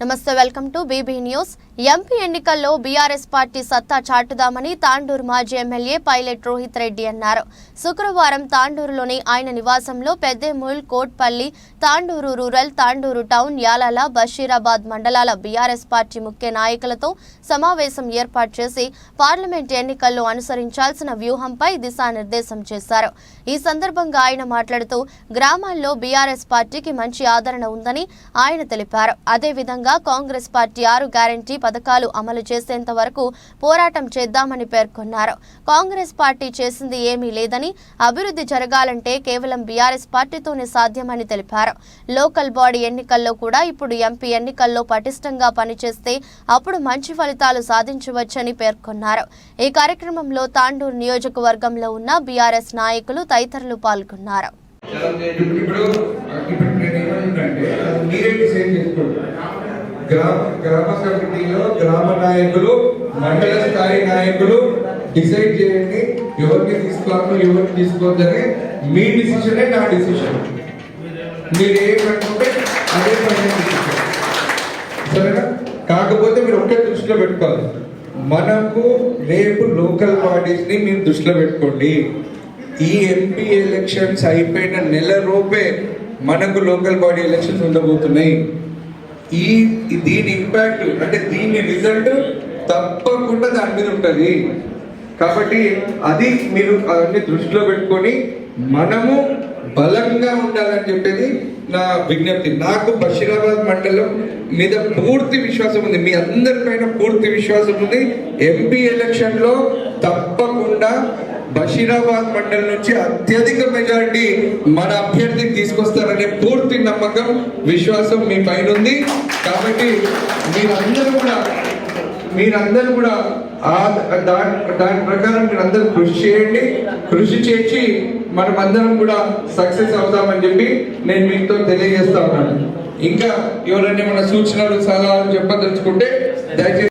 నమస్తే welcome to BB news MP ఎన్నికల్లో BRS party సత్తా చాటుదామని తాండూరు మాజీ ఎమ్మెల్యే పైలట్ రోహిత్ రెడ్డి అన్నారు. శుక్రవారం తాండూరులోని ఆయన నివాసంలో పెద్దేమూల్ కోట్పల్లి తాండూరు రూరల్ తాండూరు టౌన్ యాలాల బషీరాబాద్ మండలాల బీఆర్ఎస్ పార్టీ ముఖ్య నాయకులతో సమావేశం ఏర్పాటు చేసి పార్లమెంట్ ఎన్నికల్లో అనుసరించాల్సిన వ్యూహంపై దిశానిర్దేశం చేశారు. ఈ సందర్భంగా ఆయన మాట్లాడుతూ గ్రామాల్లో బీఆర్ఎస్ పార్టీకి మంచి ఆదరణ ఉందని ఆయన తెలిపారు. అదేవిధంగా కాంగ్రెస్ పార్టీ ఆరు గ్యారంటీ పథకాలు అమలు చేసేంత వరకు పోరాటం చేద్దామని పేర్కొన్నారు కాంగ్రెస్ పార్టీ చేసింది ఏమీ లేదని అభివృద్ధి జరగాలంటే కేవలం బీఆర్ఎస్ పార్టీతోనే సాధ్యమని తెలిపారు లోకల్ బాడీ ఎన్నికల్లో కూడా ఇప్పుడు ఎంపీ ఎన్నికల్లో పటిష్టంగా పనిచేస్తే అప్పుడు మంచి ఫలితాలు సాధించవచ్చని పేర్కొన్నారు ఈ కార్యక్రమంలో తాండూరు నియోజకవర్గంలో ఉన్న బీఆర్ఎస్ నాయకులు తదితరులు పాల్గొన్నారు గ్రామ గ్రామ కమిటీలో గ్రామ నాయకులు మండల స్థాయి నాయకులు డిసైడ్ చేయండి. ఎవరిని తీసుకోవాలో ఎవరిని తీసుకోవద్దని మీ డిసిషనే నా డిసిషన్. మీరు ఏమనుకుంటే అదే పని సరేనా? కాకపోతే మీరు ఒకే దృష్టిలో పెట్టుకోవాలి. మనకు రేపు లోకల్ బాడీస్ని మీరు దృష్టిలో పెట్టుకోండి. ఈ ఎంపీ ఎలక్షన్స్ అయిపోయిన నెల రూపే మనకు లోకల్ బాడీ ఎలక్షన్స్ ఉండబోతున్నాయి. ఈ దీని ఇంపాక్ట్ అంటే దీని రిజల్ట్ తప్పకుండా దాని మీద ఉంటుంది. కాబట్టి అది మీరు అవన్నీ దృష్టిలో పెట్టుకొని మనము బలంగా ఉండాలని చెప్పేది నా విజ్ఞప్తి. నాకు బషీరాబాద్ మండలం మీద పూర్తి విశ్వాసం ఉంది. మీ అందరిపైన పూర్తి విశ్వాసం ఉంది. ఎంపీ ఎలక్షన్లో తప్పకుండా బషీరాబాద్ మండలి నుంచి అత్యధిక మెజారిటీ మన అభ్యర్థికి తీసుకొస్తారనే పూర్తి నమ్మకం విశ్వాసం మీ పైన ఉంది. కాబట్టి మీరందరూ కూడా మీరందరూ కూడా ఆ దాని దాని ప్రకారం మీరందరూ కృషి చేయండి. కృషి చేసి మనమందరం కూడా సక్సెస్ అవుతామని చెప్పి నేను మీతో తెలియజేస్తా ఉన్నాను. ఇంకా ఎవరైనా ఏమైనా సూచనలు సలహాలు చెప్పదలుచుకుంటే దయచేసి